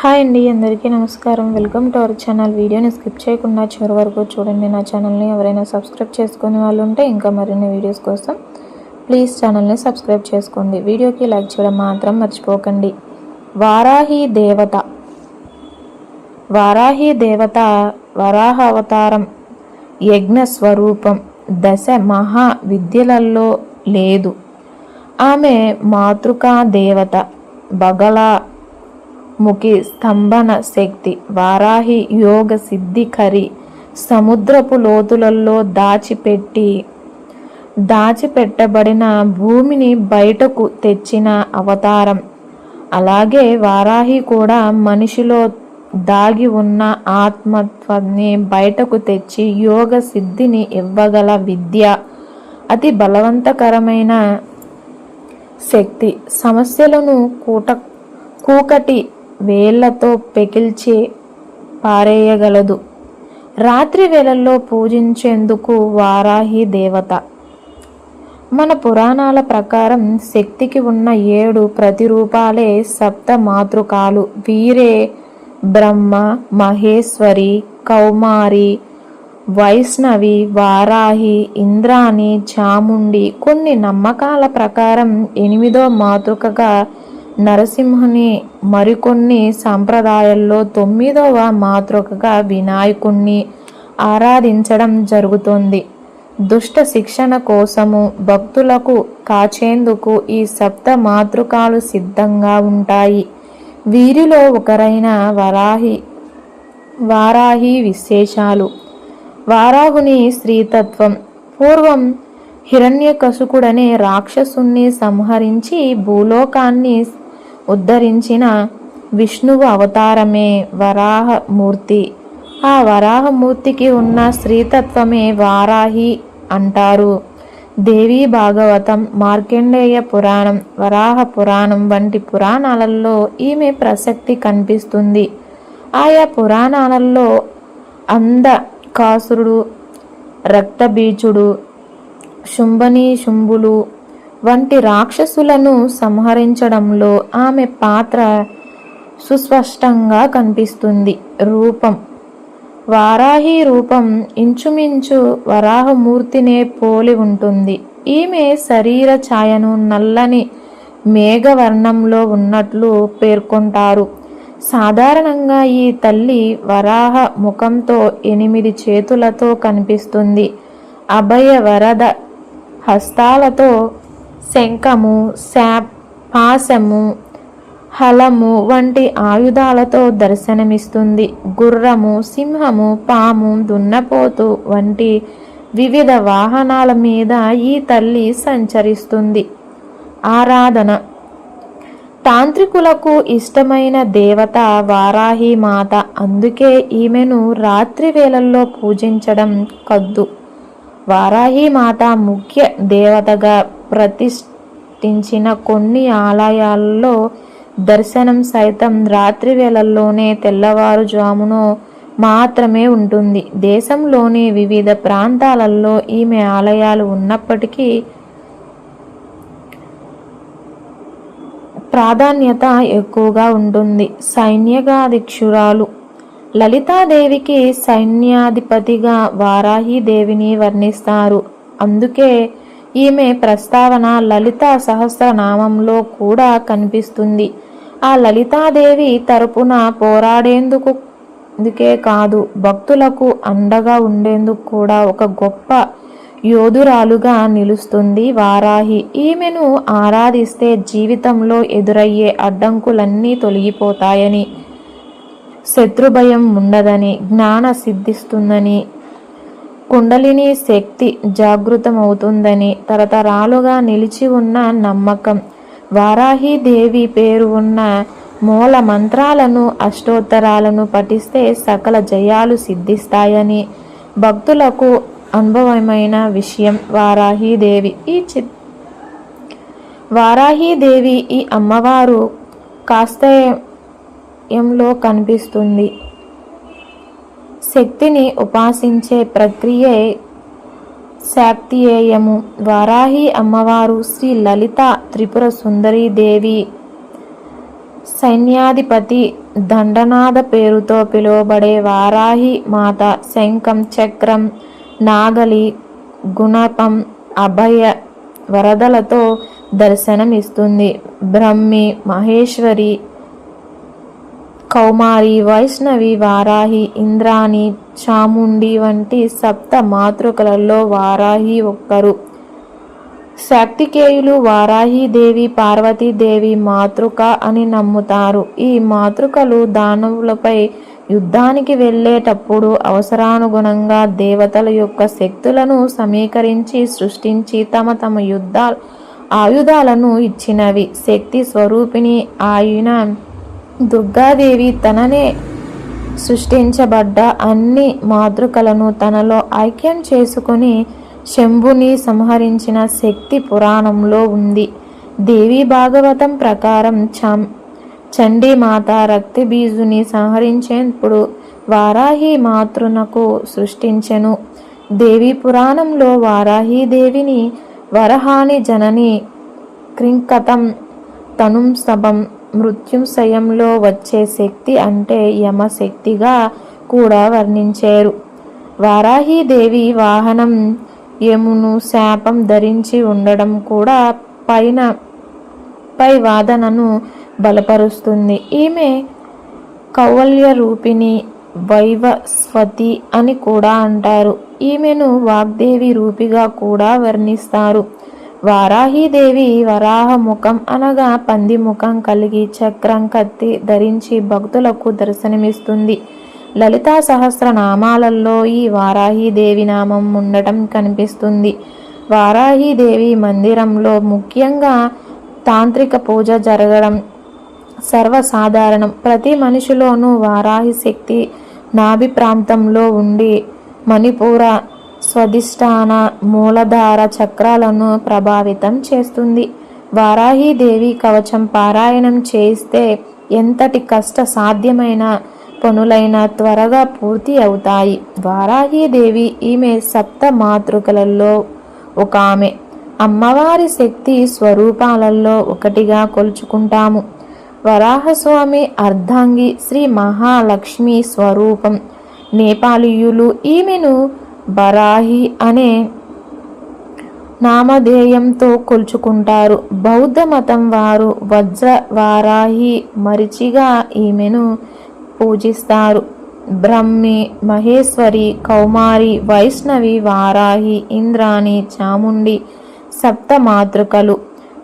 Hi అండి అందరికీ నమస్కారం. Welcome to our channel. వీడియోని స్కిప్ చేయకుండా చివరి వరకు చూడండి. నా ఛానల్ని ఎవరైనా సబ్స్క్రైబ్ చేసుకునే వాళ్ళు ఉంటే ఇంకా మరిన్ని వీడియోస్ కోసం ప్లీజ్ ఛానల్ని సబ్స్క్రైబ్ చేసుకోండి. వీడియోకి లైక్ చేయడం మాత్రం మర్చిపోకండి. వారాహి దేవత. వారాహి దేవత వరాహ అవతారం యజ్ఞ స్వరూపం దశ మహా విద్యలలో లేదు. ఆమె మాతృకా దేవత బగలా ముఖి స్తంభన శక్తి వారాహి యోగ సిద్ధికరి సముద్రపు లోతులలో దాచిపెట్టి దాచిపెట్టబడిన భూమిని బయటకు తెచ్చిన అవతారం. అలాగే వారాహి కూడా మనిషిలో దాగి ఉన్న ఆత్మత్వాన్ని బయటకు తెచ్చి యోగ సిద్ధిని ఇవ్వగల విద్య అతి బలవంతకరమైన శక్తి. సమస్యలను కూట కూకటి వేళ్ళతో పెకిల్చి పారేయగలదు. రాత్రి వేళల్లో పూజించేందుకు వారాహి దేవత. మన పురాణాల ప్రకారం శక్తికి ఉన్న ఏడు ప్రతిరూపాలే సప్త మాతృకాలు. వీరే బ్రహ్మ మహేశ్వరి కౌమారి వైష్ణవి వారాహి ఇంద్రాణి చాముండి. కొన్ని నమ్మకాల ప్రకారం ఎనిమిదో మాతృకగా నరసింహుని మరికొన్ని సాంప్రదాయాల్లో తొమ్మిదవ మాతృకగా వినాయకుణ్ణి ఆరాధించడం జరుగుతుంది. దుష్ట శిక్షణ కోసము భక్తులకు కాచేందుకు ఈ సప్త మాతృకాలు సిద్ధంగా ఉంటాయి. వీరిలో ఒకరైన వరాహి వారాహి విశేషాలు. వారాహుని స్త్రీతత్వం. పూర్వం హిరణ్యకశుకుడనే రాక్షసుణ్ణి సంహరించి భూలోకాన్ని ఉద్ధరించిన విష్ణువు అవతారమే వరాహమూర్తి. ఆ వరాహమూర్తికి ఉన్న స్త్రీతత్వమే వారాహి అంటారు. దేవీ భాగవతం మార్కండేయ పురాణం వరాహ పురాణం వంటి పురాణాలలో ఈమె ప్రసక్తి కనిపిస్తుంది. ఆయా పురాణాలలో అందకాసురుడు రక్తబీజుడు శుంభని శుంభులు వంటి రాక్షసులను సంహరించడంలో ఆమె పాత్ర సుస్పష్టంగా కనిపిస్తుంది. రూపం. వారాహి రూపం ఇంచుమించు వరాహమూర్తినే పోలి ఉంటుంది. ఈమె శరీర ఛాయను నల్లని మేఘవర్ణంలో ఉన్నట్లు పేర్కొంటారు. సాధారణంగా ఈ తల్లి వరాహ ముఖంతో ఎనిమిది చేతులతో కనిపిస్తుంది. అభయ వరద హస్తాలతో శంఖము శాప్ పాశము హలము వంటి ఆయుధాలతో దర్శనమిస్తుంది. గుర్రము సింహము పాము దున్నపోతు వంటి వివిధ వాహనాల మీద ఈ తల్లి సంచరిస్తుంది. ఆరాధన. తాంత్రికులకు ఇష్టమైన దేవత వారాహి మాత. అందుకే ఈమెను రాత్రి వేళల్లో పూజించడం కద్దు. వారాహి మాత ముఖ్య దేవతగా ప్రతిష్ఠించిన కొన్ని ఆలయాల్లో దర్శనం సైతం రాత్రి వేళల్లోనే తెల్లవారుజామునో మాత్రమే ఉంటుంది. దేశంలోని వివిధ ప్రాంతాలలో ఈమె ఆలయాలు ఉన్నప్పటికీ ప్రాధాన్యత ఎక్కువగా ఉంటుంది. సైన్యగాధిక్షురాలు లలితాదేవికి సైన్యాధిపతిగా వారాహిదేవిని వర్ణిస్తారు. అందుకే ఈమె ప్రస్తావన లలిత సహస్రనామంలో కూడా కనిపిస్తుంది. ఆ లలితాదేవి తరపున పోరాడేందుకు అందుకే కాదు భక్తులకు అండగా ఉండేందుకు కూడా ఒక గొప్ప యోధురాలుగా నిలుస్తుంది వారాహి. ఈమెను ఆరాధిస్తే జీవితంలో ఎదురయ్యే అడ్డంకులన్నీ తొలగిపోతాయని శత్రుభయం ఉండదని జ్ఞాన సిద్ధిస్తుందని కుండలిని శక్తి జాగృతమవుతుందని తరతరాలుగా నిలిచి ఉన్న నమ్మకం. వారాహీదేవి పేరు ఉన్న మూల మంత్రాలను అష్టోత్తరాలను పఠిస్తే సకల జయాలు సిద్ధిస్తాయని భక్తులకు అనుభవమైన విషయం వారాహీదేవి ఈ చి వారాహీదేవి ఈ అమ్మవారు కాస్తయంలో కనిపిస్తుంది. శక్తిని ఉపాసించే ప్రక్రియే శాక్తియేయము. వారాహి అమ్మవారు శ్రీ లలిత త్రిపుర సుందరీ దేవి సైన్యాధిపతి దండనాథ పేరుతో పిలువబడే వారాహి మాత శంఖం చక్రం నాగలి గుణపం అభయ వరదలతో దర్శనమిస్తుంది. బ్రహ్మి మహేశ్వరి కౌమారి వైష్ణవి వారాహి ఇంద్రాణి చాముండి వంటి సప్త మాతృకలలో వారాహి ఒక్కరు. శాక్తికేయులు వారాహిదేవి పార్వతీదేవి మాతృక అని నమ్ముతారు. ఈ మాతృకలు దానవులపై యుద్ధానికి వెళ్ళేటప్పుడు అవసరానుగుణంగా దేవతల యొక్క శక్తులను సమీకరించి సృష్టించి తమ తమ యుద్ధ ఆయుధాలను ఇచ్చినవి. శక్తి స్వరూపిణి ఆయన దుర్గాదేవి తననే సృష్టించబడ్డ అన్ని మాతృకలను తనలో ఐక్యం చేసుకుని శంభుని సంహరించిన శక్తి పురాణంలో ఉంది. దేవి భాగవతం ప్రకారం చం చండీమాత రక్తబీజుని సంహరించేప్పుడు వారాహి మాతృనకు సృష్టించెను. దేవి పురాణంలో వారాహి దేవిని వరహాని జనని క్రింకతం తనుంసభం మృత్యుంశయంలో వచ్చే శక్తి అంటే యమశక్తిగా కూడా వర్ణించారు. వారాహీదేవి వాహనం యమును శాపం ధరించి ఉండడం కూడా పైన పై వాదనను బలపరుస్తుంది. ఈమె కౌవల్య రూపిణి వైవస్వతి అని కూడా అంటారు. ఈమెను వాగ్దేవి రూపిగా కూడా వర్ణిస్తారు. వారాహీదేవి వరాహముఖం అనగా పంది ముఖం కలిగి చక్రం కత్తి ధరించి భక్తులకు దర్శనమిస్తుంది. లలితా సహస్రనామాలలో ఈ వారాహీదేవి నామం ఉండటం కనిపిస్తుంది. వారాహీదేవి మందిరంలో ముఖ్యంగా తాంత్రిక పూజ జరగడం సర్వసాధారణం. ప్రతి మనిషిలోనూ వారాహి శక్తి నాభి ప్రాంతంలో ఉండి మణిపూర స్వధిష్టాన మూలధార చక్రాలను ప్రభావితం చేస్తుంది. వారాహిదేవి కవచం పారాయణం చేస్తే ఎంతటి కష్ట సాధ్యమైన పనులైన త్వరగా పూర్తి అవుతాయి. వారాహిదేవి ఈమె సప్త మాతృకలలో ఒక ఆమె అమ్మవారి శక్తి స్వరూపాలలో ఒకటిగా కొలుచుకుంటాము. వరాహస్వామి అర్ధాంగి శ్రీ మహాలక్ష్మి స్వరూపం. నేపాలీయులు ఈమెను బరాహి అనే నామధేయంతో కొలుచుకుంటారు. బౌద్ధ మతం వారు వజ్ర వారాహి మరిచిగా ఈమెను పూజిస్తారు. బ్రహ్మి మహేశ్వరి కౌమారి వైష్ణవి వారాహి ఇంద్రాణి చాముండి సప్త మాతృకలు.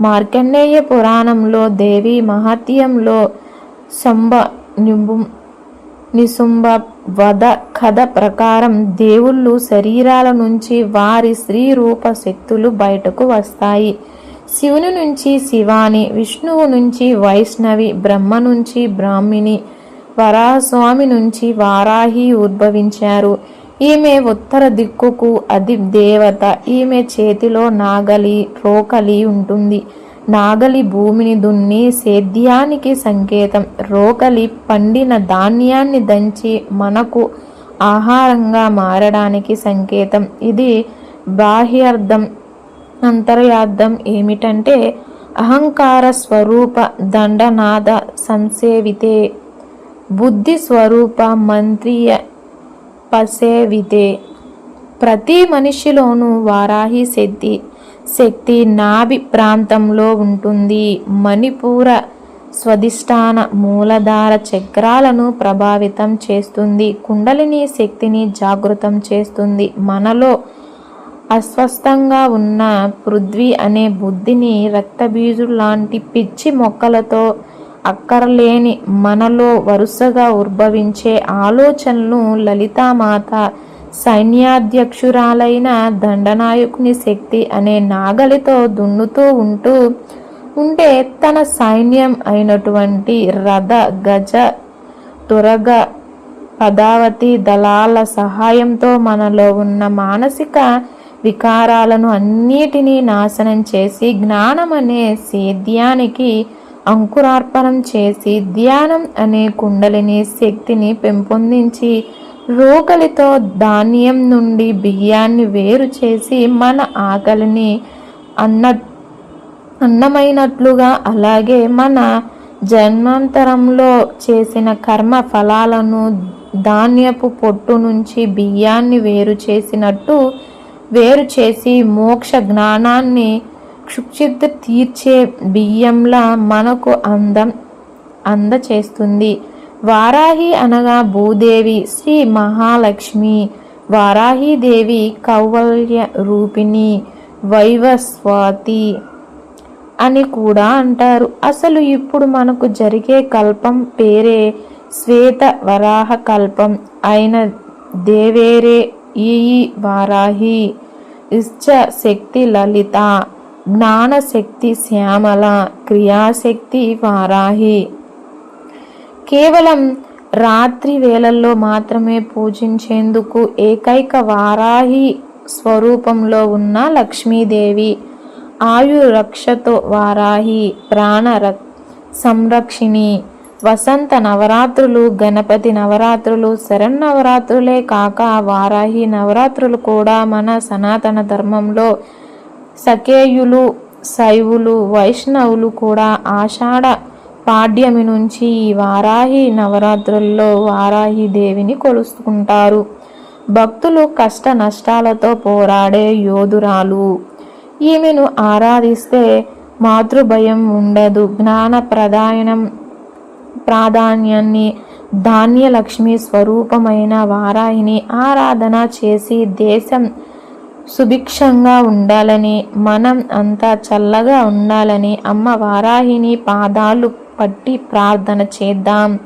మార్కండేయ పురాణంలో దేవి మహత్యంలో సంబ నింబు నిశుంభ వధ కథ ప్రకారం దేవుళ్ళు శరీరాల నుంచి వారి స్త్రీ రూప శక్తులు బయటకు వస్తాయి. శివుని నుంచి శివాని విష్ణువు నుంచి వైష్ణవి బ్రహ్మ నుంచి బ్రాహ్మిణి వరాహస్వామి నుంచి వారాహి ఉద్భవించారు. ఈమె ఉత్తర దిక్కుకు అది దేవత ఈమె చేతిలో నాగలి రోకలి ఉంటుంది. నాగలి భూమిని దున్ని సేద్యానికి సంకేతం. రోకలి పండిన ధాన్యాన్ని దంచి మనకు ఆహారంగా మారడానికి సంకేతం. ఇది బాహ్యార్థం అంతర్యార్థం ఏమిటంటే అహంకార స్వరూప దండనాద సంసేవితే బుద్ధి స్వరూప మంత్రియ పసేవితే. ప్రతి మనిషిలోనూ వారాహి శక్తి శక్తి నాభి ప్రాంతంలో ఉంటుంది. మణిపూర స్వధిష్టాన మూలధార చక్రాలను ప్రభావితం చేస్తుంది. కుండలిని శక్తిని జాగృతం చేస్తుంది. మనలో అస్వస్థంగా ఉన్న పృథ్వీ అనే బుద్ధిని రక్తబీజు లాంటి పిచ్చి మొక్కలతో అక్కరలేని మనలో వరుసగా ఉద్భవించే ఆలోచనలు లలితామాత సైన్యాధ్యక్షురాలైన దండనాయకుని శక్తి అనే నాగలితో దున్నుతూ ఉంటూ ఉంటే తన సైన్యం అయినటువంటి రథ గజ తురగ పదావతి దళాల సహాయంతో మనలో ఉన్న మానసిక వికారాలను అన్నిటినీ నాశనం చేసి జ్ఞానం అనే సేద్యానికి అంకురార్పణం చేసి ధ్యానం అనే కుండలిని శక్తిని పెంపొందించి రోకలితో ధాన్యం నుండి బియ్యాన్ని వేరు చేసి మన ఆకలిని అన్న అన్నమైనట్లుగా అలాగే మన జన్మాంతరంలో చేసిన కర్మ ఫలాలను ధాన్యపు పొట్టు నుంచి బియ్యాన్ని వేరు చేసినట్టు వేరు చేసి మోక్ష జ్ఞానాన్ని క్షుక్షిత తీర్చే బియ్యంలా మనకు అందం అందచేస్తుంది. వారాహి అనగా భూదేవి శ్రీ మహాలక్ష్మి. వారాహిదేవి కౌవల్య రూపిణి వైవస్వాతి అని కూడా అంటారు. అసలు ఇప్పుడు మనకు జరిగే కల్పం పేరే శ్వేత వరాహ కల్పం అయిన దేవేరే ఈ వారాహి. ఇచ్చ శక్తి లలిత జ్ఞానశక్తి శ్యామల క్రియాశక్తి వారాహి. కేవలం రాత్రి వేళల్లో మాత్రమే పూజించేందుకు ఏకైక వారాహి స్వరూపంలో ఉన్న లక్ష్మీదేవి ఆయురక్షతో వారాహి ప్రాణ సంరక్షిణి వసంత నవరాత్రులు గణపతి నవరాత్రులు శరన్నవరాత్రులే కాక వారాహి నవరాత్రులు కూడా మన సనాతన ధర్మంలో సకేయులు శైవులు వైష్ణవులు కూడా ఆషాఢ పాడ్యమి నుంచి ఈ వారాహి నవరాత్రుల్లో వారాహి దేవిని కొలుసుకుంటారు. భక్తులు కష్ట నష్టాలతో పోరాడే యోధురాలు. ఈమెను ఆరాధిస్తే మాతృభయం ఉండదు. జ్ఞాన ప్రదాయనం ప్రాధాన్యాన్ని ధాన్యలక్ష్మి స్వరూపమైన వారాహిని ఆరాధన చేసి దేశం సుభిక్షంగా ఉండాలని మనం అంతా చల్లగా ఉండాలని అమ్మ వారాహిని పాదాలు పట్టి ప్రార్థన చేద్దాం.